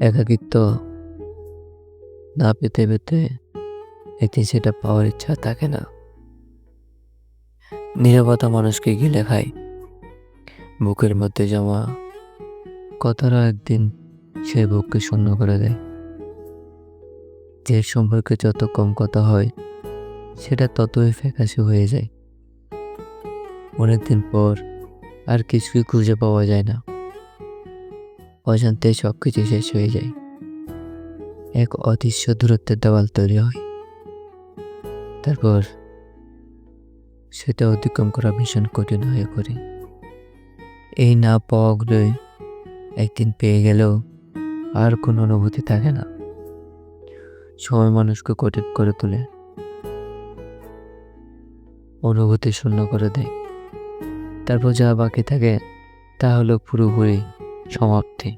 একাকিত্ব না পেতে পেতে একদিন সেটা পাওয়ার ইচ্ছা থাকে না। নীরবতা মানুষকে গিলে খায় বুকের মধ্যে জমা কথাটা একদিন সে বুককে শূন্য করে দেয়। যে সম্পর্কে যত কম কথা হয়, সেটা ততই ফ্যাকাশে হয়ে যায়। অনেকদিন পর আর কিছুই খুঁজে পাওয়া যায় না। অজান্তে সব কিছু শেষ হয়ে যায়। এক অদৃশ্য দূরত্বের দেওয়াল তৈরি হয়। তারপর সেটা অতিক্রম করা ভীষণ কঠিন হয়ে পড়ে। এই না পাওয়াগুলোই একদিন পেয়ে গেলেও আর কোনো অনুভূতি থাকে না। সময় মানুষকে কঠিন করে তোলে। অনুভূতি শূন্য করে দেয়। তারপর যা বাকি থাকে তা হলো পুরোপুরি সমাপ্তি।